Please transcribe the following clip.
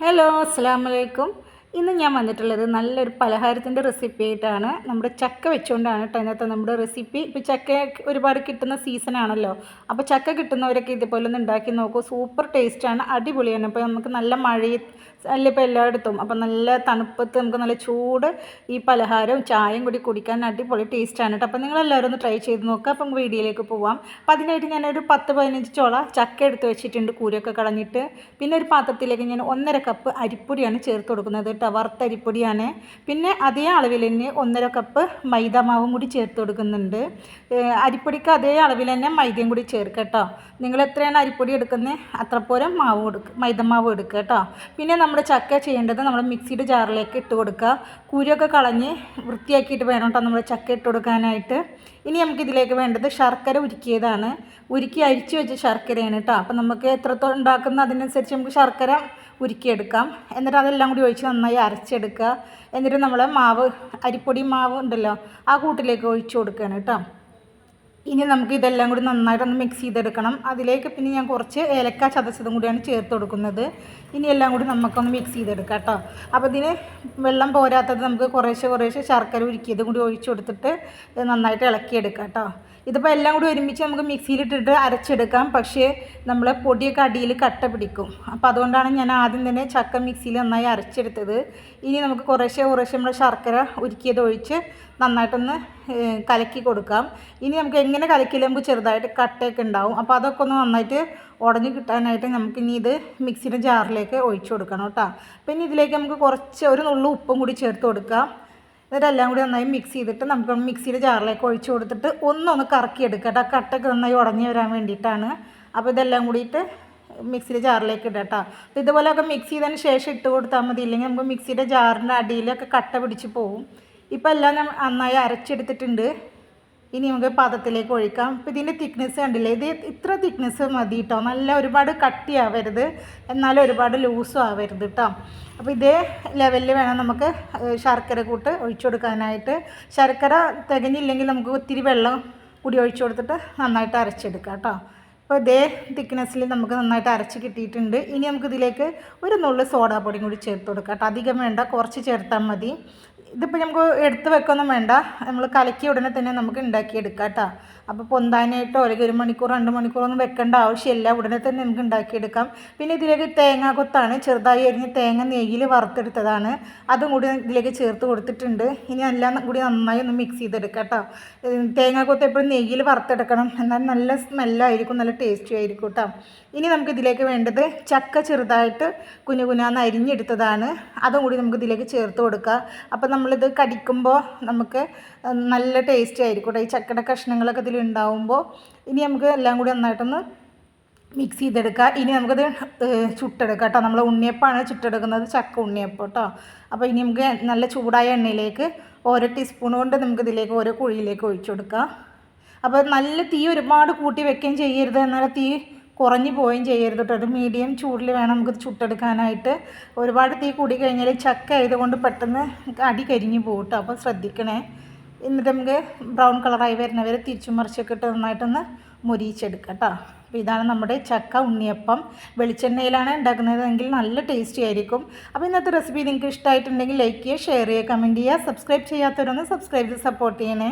Hello അസ്സാം വലൈക്കും ഇന്ന് ഞാൻ വന്നിട്ടുള്ളത് നല്ലൊരു പലഹാരത്തിന്റെ റെസിപ്പി ആയിട്ടാണ്. നമ്മുടെ ചക്ക വെച്ചുകൊണ്ടാണ് കേട്ടോ ഇന്നത്തെ നമ്മുടെ റെസിപ്പി ഇപ്പോൾ ചക്ക ഒരുപാട് കിട്ടുന്ന സീസൺ ആണല്ലോ. അപ്പോൾ ചക്ക കിട്ടുന്നവരൊക്കെ ഇതുപോലെ ഒന്ന് ഉണ്ടാക്കി നോക്കൂ. സൂപ്പർ ടേസ്റ്റാണ് അടിപൊളിയാണ്. അപ്പോൾ നമുക്ക് നല്ല മഴയിൽ അല്ല ഇപ്പോൾ എല്ലായിടത്തും. അപ്പോൾ നല്ല തണുപ്പത്ത് നമുക്ക് നല്ല ചൂട് ഈ പലഹാരവും ചായയും കൂടി കുടിക്കാൻ അടിപൊളി ടേസ്റ്റാണ് കേട്ടോ അപ്പോൾ നിങ്ങളെല്ലാവരും ഒന്ന് ട്രൈ ചെയ്ത് നോക്കുക അപ്പം വീഡിയോയിലേക്ക് പോവാം. അപ്പോൾ അതിനായിട്ട് ഞാനൊരു പത്ത് പതിനഞ്ച് ചോള ചക്ക എടുത്ത് വെച്ചിട്ടുണ്ട്. കൂരൊക്കെ കളഞ്ഞിട്ട്. പിന്നെ ഒരു പാത്രത്തിലേക്ക് ഞാൻ ഒന്നര കപ്പ് അരിപ്പൊടിയാണ് ചേർത്ത് കൊടുക്കുന്നത് കേട്ടോ വറുത്തരിപ്പൊടിയാണ്. പിന്നെ അതേ അളവിൽ തന്നെ ഒന്നര കപ്പ് മൈദ മാവും കൂടി ചേർത്ത് കൊടുക്കുന്നുണ്ട്. അരിപ്പൊടിക്ക് അതേ അളവിൽ തന്നെ മൈദയും കൂടി ചേർക്കുക കേട്ടോ. നിങ്ങൾ എത്രയാണ് അരിപ്പൊടി എടുക്കുന്നത്? അത്ര പോലെ മാവ് കൊടുക്കുക മൈദ മാവ് എടുക്കുക കേട്ടോ. പിന്നെ നമ്മൾ ചക്ക ചെയ്യേണ്ടത് നമ്മൾ മിക്സിയുടെ ജാറിലേക്ക് ഇട്ട് കൊടുക്കുക. കുരുവൊക്കെ കളഞ്ഞ് വൃത്തിയാക്കിയിട്ട് വേണം കേട്ടോ നമ്മൾ ചക്ക ഇട്ട് കൊടുക്കാനായിട്ട്. ഇനി നമുക്ക് ഇതിലേക്ക് വേണ്ടത് ശർക്കര ഉരുക്കിയതാണ്. ഉരുക്കി അരിച്ചു വെച്ച ശർക്കരയാണ് കേട്ടോ. അപ്പം നമുക്ക് എത്രത്തോളം ഉണ്ടാക്കുന്ന അതിനനുസരിച്ച് നമുക്ക് ശർക്കര ഉരുക്കിയെടുക്കാം. എന്നിട്ട് അതെല്ലാം കൂടി ഒഴിച്ച് നന്നായി അരച്ചെടുക്കുക. എന്നിട്ട് നമ്മൾ മാവ് അരിപ്പൊടി മാവ് ഉണ്ടല്ലോ ആ കൂട്ടിലേക്ക് ഒഴിച്ചു കൊടുക്കുകയാണ് കേട്ടോ. ഇനി നമുക്ക് ഇതെല്ലാം കൂടി നന്നായിട്ടൊന്ന് മിക്സ് ചെയ്തെടുക്കണം. അതിലേക്ക് പിന്നെ ഞാൻ കുറച്ച് ഏലക്ക ചതച്ചതും കൂടിയാണ് ചേർത്ത് കൊടുക്കുന്നത്. ഇനി എല്ലാം കൂടി നമുക്കൊന്ന് മിക്സ് ചെയ്തെടുക്കാം കേട്ടോ. അപ്പോൾ ഇതിന് വെള്ളം പോരാത്തത് നമുക്ക് കുറേശ്ശെ കുറേശ്ശെ ശർക്കര ഉരുക്കിയതും കൂടി ഒഴിച്ചു കൊടുത്തിട്ട് നന്നായിട്ട് ഇളക്കിയെടുക്കാം കേട്ടോ. ഇതിപ്പോൾ എല്ലാം കൂടി ഒരുമിച്ച് നമുക്ക് മിക്സിയിലിട്ടിട്ട് അരച്ചെടുക്കാം. പക്ഷേ നമ്മൾ പൊടിയൊക്കെ അടിയിൽ കട്ട പിടിക്കും. അപ്പോൾ അതുകൊണ്ടാണ് ഞാൻ ആദ്യം തന്നെ ചക്ക മിക്സിയിൽ നന്നായി അരച്ചെടുത്തത്. ഇനി നമുക്ക് കുറേശ്ശെ കുറേശ്ശെ നമ്മൾ ശർക്കര ഉരുക്കിയത് ഒഴിച്ച് നന്നായിട്ടൊന്ന് കലക്കി കൊടുക്കാം. ഇനി നമുക്ക് എങ്ങനെ കലക്കിയില്ലെങ്കിൽ ചെറുതായിട്ട് കട്ടയൊക്കെ ഉണ്ടാവും. അപ്പോൾ അതൊക്കെ ഒന്ന് നന്നായിട്ട് ഉടഞ്ഞ് കിട്ടാനായിട്ട് നമുക്ക് ഇനി ഇത് മിക്സിയുടെ ജാറിലേക്ക് ഒഴിച്ചു കൊടുക്കണം കേട്ടോ. പിന്നെ ഇതിലേക്ക് നമുക്ക് കുറച്ച് ഒരു നുള്ളു ഉപ്പും കൂടി ചേർത്ത് കൊടുക്കാം. എന്നിട്ടെല്ലാം കൂടി നന്നായി മിക്സ് ചെയ്തിട്ട് നമുക്ക് മിക്സിയുടെ ജാറിലേക്ക് ഒഴിച്ച് കൊടുത്തിട്ട് ഒന്നൊന്ന് കറക്കിയെടുക്കാം കേട്ടോ. കട്ടൊക്കെ നന്നായി ഉടഞ്ഞ് വരാൻ വേണ്ടിയിട്ടാണ്. അപ്പോൾ ഇതെല്ലാം കൂടിയിട്ട് മിക്സിയുടെ ജാറിലേക്ക് ഇടാം കേട്ടോ. അപ്പോൾ ഇതുപോലെയൊക്കെ മിക്സ് ചെയ്തതിന് ശേഷം ഇട്ട് കൊടുത്താൽ മതി. ഇല്ലെങ്കിൽ നമുക്ക് മിക്സിയുടെ ജാറിന്റെ അടിയിലൊക്കെ കട്ട പിടിച്ച് പോവും. ഇപ്പോൾ എല്ലാം നന്നായി അരച്ചെടുത്തിട്ടുണ്ട്. ഇനി നമുക്ക് പാത്രത്തിലേക്ക് ഒഴിക്കാം. ഇപ്പം ഇതിന്റെ തിക്നെസ് കണ്ടില്ലേ? ഇത് ഇത്ര തിക്നെസ് മതി കേട്ടോ നല്ല ഒരുപാട് കട്ടി ആവരുത് എന്നാലും ഒരുപാട് ലൂസും ആവരുത് കേട്ടോ അപ്പോൾ ഇതേ ലെവലിൽ വേണം നമുക്ക് ശർക്കര കൂട്ട് ഒഴിച്ചു കൊടുക്കാനായിട്ട്. ശർക്കര തികഞ്ഞില്ലെങ്കിൽ നമുക്ക് ഒത്തിരി വെള്ളം കൂടി ഒഴിച്ചു കൊടുത്തിട്ട് നന്നായിട്ട് അരച്ചെടുക്കാം കേട്ടോ അപ്പോൾ ഇതേ തിക്നെസ്സിൽ നമുക്ക് നന്നായിട്ട് അരച്ച് കിട്ടിയിട്ടുണ്ട്. ഇനി നമുക്കിതിലേക്ക് ഒരു നുള്ളു സോഡാപ്പൊടിയും കൂടി ചേർത്ത് കൊടുക്കാം കേട്ടോ അധികം വേണ്ട കുറച്ച് ചേർത്താൽ മതി. ഇതിപ്പോൾ നമുക്ക് എടുത്ത് വെക്കൊന്നും വേണ്ട. നമ്മൾ കലക്കിയ ഉടനെ തന്നെ നമുക്ക് ഉണ്ടാക്കിയെടുക്കാം കേട്ടോ അപ്പോൾ പൊന്താനായിട്ടോ അല്ലെങ്കിൽ ഒരു മണിക്കൂർ രണ്ട് മണിക്കൂറൊന്നും വെക്കേണ്ട ആവശ്യമില്ല. ഉടനെ തന്നെ നമുക്ക് ഉണ്ടാക്കിയെടുക്കാം. പിന്നെ ഇതിലേക്ക് തേങ്ങ കൊത്താണ്. ചെറുതായി അരിഞ്ഞ് തേങ്ങ നെയ്യിൽ വറുത്തെടുത്തതാണ്. അതും കൂടി ഇതിലേക്ക് ചേർത്ത് കൊടുത്തിട്ടുണ്ട്. ഇനി എല്ലാം കൂടി നന്നായി ഒന്ന് മിക്സ് ചെയ്തെടുക്കാം കേട്ടോ തേങ്ങ കൊത്ത് എപ്പോഴും നെയ്യിൽ വറുത്തെടുക്കണം. എന്നാൽ നല്ല സ്മെല്ലായിരിക്കും നല്ല ടേസ്റ്റി ആയിരിക്കും കേട്ടോ ഇനി നമുക്ക് ഇതിലേക്ക് വേണ്ടത് ചക്ക ചെറുതായിട്ട് കുഞ്ഞു കുഞ്ഞാന്ന് അരിഞ്ഞെടുത്തതാണ്. അതും കൂടി നമുക്ക് ഇതിലേക്ക് ചേർത്ത് കൊടുക്കുക അപ്പോൾ നമ്മളിത് കടിക്കുമ്പോൾ നമുക്ക് നല്ല ടേസ്റ്റ് ആയിരിക്കും ഈ ചക്കയുടെ കഷ്ണങ്ങളൊക്കെ ഇതിൽ ഉണ്ടാവുമ്പോൾ ഇനി നമുക്ക് എല്ലാം കൂടി നന്നായിട്ടൊന്ന് മിക്സ് ചെയ്തെടുക്കുക ഇനി നമുക്കത് ചുട്ടെടുക്കാം കേട്ടോ നമ്മൾ ഉണ്ണിയപ്പമാണ് ചുട്ടെടുക്കുന്നത് ചക്ക ഉണ്ണിയപ്പം കേട്ടോ അപ്പോൾ ഇനി നമുക്ക് നല്ല ചൂടായ എണ്ണയിലേക്ക് ഓരോ ടീസ്പൂൺ കൊണ്ട് നമുക്ക് ഇതിലേക്ക് ഓരോ കുഴിയിലേക്ക് ഒഴിച്ചു കൊടുക്കാം. അപ്പോൾ നല്ല തീ ഒരുപാട് കൂട്ടി വെക്കുകയും ചെയ്യരുത്. എന്നാൽ തീ കുറഞ്ഞു പോവുകയും ചെയ്യരുത് കേട്ടോ. ഒരു മീഡിയം ചൂടിൽ വേണം നമുക്ക് ചുട്ടെടുക്കാനായിട്ട്. ഒരുപാട് തീ കൂടി കഴിഞ്ഞാൽ ചക്ക ആയതുകൊണ്ട് പെട്ടെന്ന് അടി കരിഞ്ഞു പോകും കേട്ടോ. അപ്പോൾ ശ്രദ്ധിക്കണേ. എന്നിട്ട് നമുക്ക് ബ്രൗൺ കളറായി വരുന്നവരെ തിരിച്ചു മറിച്ചൊക്കെ ഇട്ട് നന്നായിട്ടൊന്ന് മുരിയിച്ചെടുക്കുക കേട്ടോ. അപ്പോൾ ഇതാണ് നമ്മുടെ ചക്ക ഉണ്ണിയപ്പം. വെളിച്ചെണ്ണയിലാണ് ഉണ്ടാക്കുന്നതെങ്കിൽ നല്ല ടേസ്റ്റി ആയിരിക്കും. അപ്പോൾ ഇന്നത്തെ റെസിപ്പി നിങ്ങൾക്ക് ഇഷ്ടമായിട്ടുണ്ടെങ്കിൽ ലൈക്ക് ചെയ്യുക ഷെയർ ചെയ്യുക കമന്റ് ചെയ്യുക. സബ്സ്ക്രൈബ് ചെയ്യാത്തവരൊന്ന് സബ്സ്ക്രൈബ് ചെയ്ത് സപ്പോർട്ട് ചെയ്യണേ.